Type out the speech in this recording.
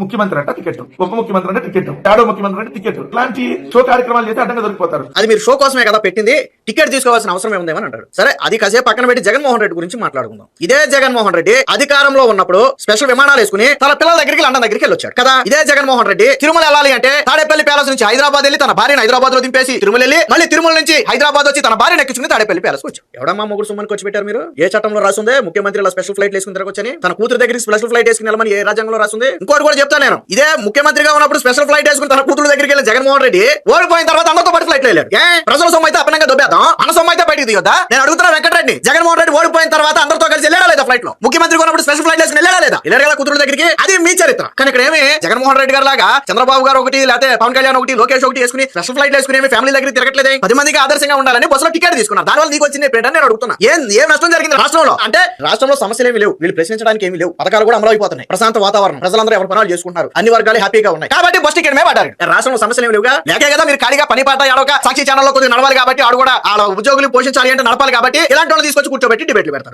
ముఖ్యమంత్రి అంట టికెట్ ఉప ముఖ్యమంత్రి అంటే టికెట్ ఏడో ముఖ్యమంత్రి అంటే టికెట్. ఇలాంటి షో కార్యక్రమాలు చేసి అడ్డంగా దొరికిపోతారు. అది మీరు షో కోసమే కదా పెట్టింది టికెట్ తీసుకోవాల్సిన అవసరం ఏముందేమని అంటారు? సరే అది కాసేపు పక్కన పెట్టి జగన్మోహన్ రెడ్డి గురించి మాట్లాడుకుందాం. ఇదే జగన్మోహన్ రెడ్డి అధికారంలో ఉన్నప్పుడు స్పెషల్ విమానాలు వేసుకుని తన పిల్లల దగ్గరికి లండన్ దగ్గరికి వెళ్ళొచ్చాడు. కదా ఇదే జగన్మోహన్ రెడ్డి తిరుమల వెళ్ళాలి అంటే తాడేపల్లి నుంచి హైదరాబాద్ వెళ్ళి తన భార్యను హైదరాబాద్లో దింపేసి తిరుమల వెళ్ళి మళ్ళీ తిరుమల నుంచి హైదరాబాద్ వచ్చి తన భార్యను ఎక్కించుకుని తాడేపల్లి ప్యాలెస్ వచ్చాడు. ఎవడమ్మా ముగ్గురు సుమ్మని వచ్చి పెట్టారు మీరు? ఏ చట్టంలో రాసిందే? ముఖ్యమంత్రి ఇలా స్పెషల్ ఫ్లైట్ వేసుకుని తిరగొచ్చని? తన కూతురు దగ్గరికి స్పెషల్ ఫ్లైట్ వేసుకుని వెళ్ళమని ఏ రాజ్యాంగంలో రాసింది? ఇంకోటి కూడా చెప్తాను నేను. ఇదే ముఖ్యమంత్రిగా ఉన్నప్పుడు స్పెషల్ ఫ్లైట్ వేసుకుని తన కూతురు దగ్గరికి వెళ్ళి జగన్మోహన్ రెడ్డి ఓడిపోయిన తర్వాత అందరితో పాటు ఫ్లైట్ వెళ్ళాడు. ఏ? ప్రజల సొమ్ము అయితే అపనంగా దొబ్బేద్దాం. అన్న సొమ్ము అయితే బయటికి దిగొద్దా? నేను అడుగుతున్నా వెంకటరెడ్డి జగన్మోహన్ రెడ్డి ఓడిపోయిన తర్వాత అందరితో కలిసి వెళ్ళాడా లేదా ఫ్లైట్లో ముఖ్యమంత్రి ఉన్నప్పుడు స్పెషల్ ఫ్లైట్ వేసుకుని వెళ్ళాడా లేదా? వెళ్ళాడు కదా కూతురు దగ్గరికి. అది మీ చరిత్ర. కానీ ఇక్కడ ఏమి? జగన్మోహన్ రెడ్డి గారు లాగా చంద్రబాబు గారు ఒకటి లేకపోతే పవన్ కళ్యాణ్ ఒకటి లోకేష్ ఒకటి వేసుకుని స్పెషల్ ఫ్లైట్ వేసుకుని ఫ్యామిలీ దగ్గర తిరగట్లేదే? పది మందికి ఆదర్శంగా ఉండాలని బస్సులో టికెట్ తీసుకున్నారు. దానివల్ల నీకు వచ్చింది ఏంటంటే నేను అడుగుతున్నా. ఏం ఏం నష్టం జరిగింది రాష్ట్రంలో? అంటే రాష్ట్రంలో సమస్యలు ఏమి లేవు. వీళ్ళు ప్రశ్నించడానికి ఏమి లేవు. పథకాలు కూడా అమలైపోతున్నాయి ప్రశాంత వాతావరణం. ప్రజలందరూ ఎవరి పనులు చేసుకుంటున్నారు? అన్ని వర్గాలు హ్యాపీగా ఉన్నాయి. కాబట్టి బస్ టికెట్ మే పడ్డారు రాష్ట్రంలో సమస్యలు ఏమి లేవుగా? లేకే కదా మీరు ఖాళీగా పని పాట ఆడొక సాక్షి ఛానల్లో కొద్దిగా నడవాలి కాబట్టి ఆడు కూడా ఆ ఉద్యోగులు పోషించాలి అంటే నడపాలి కాబట్టి ఇలాంటి వాళ్ళు తీసుకొచ్చి కూర్చోబెట్టి డిబేట్లు పెడతారు.